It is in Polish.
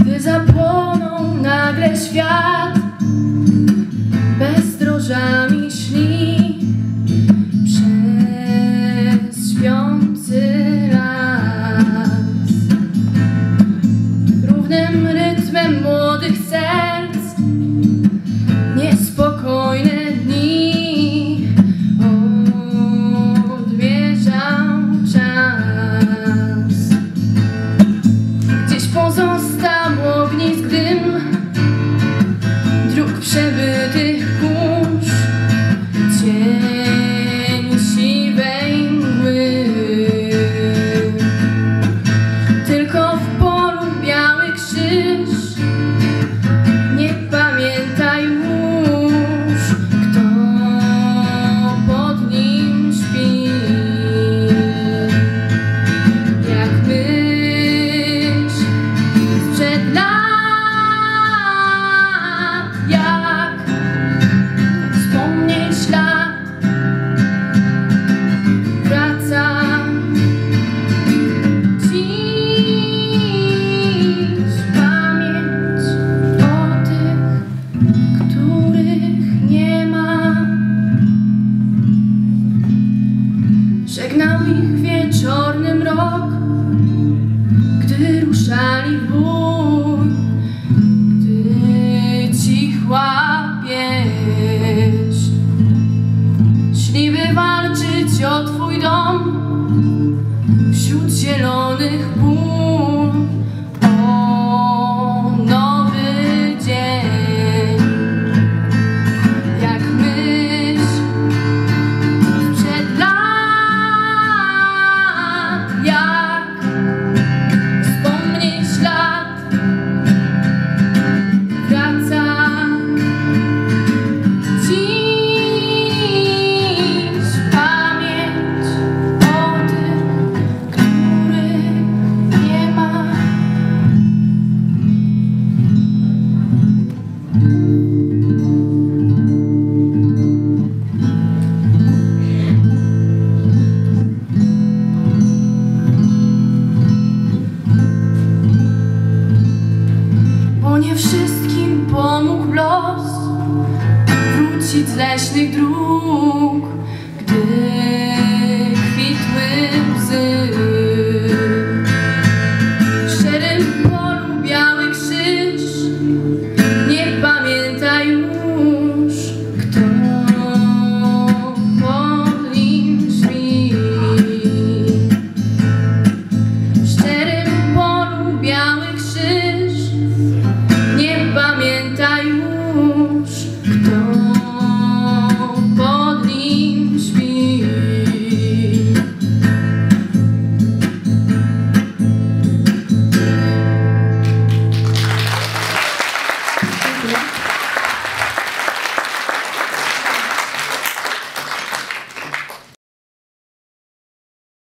Gdy zapłonął nagle świat bez drożami wieczorny mrok, gdy ruszali w bój, gdy cichła pieśń. Szli walczyć o Twój dom wśród zielonych. los wrócić z leśnych dróg.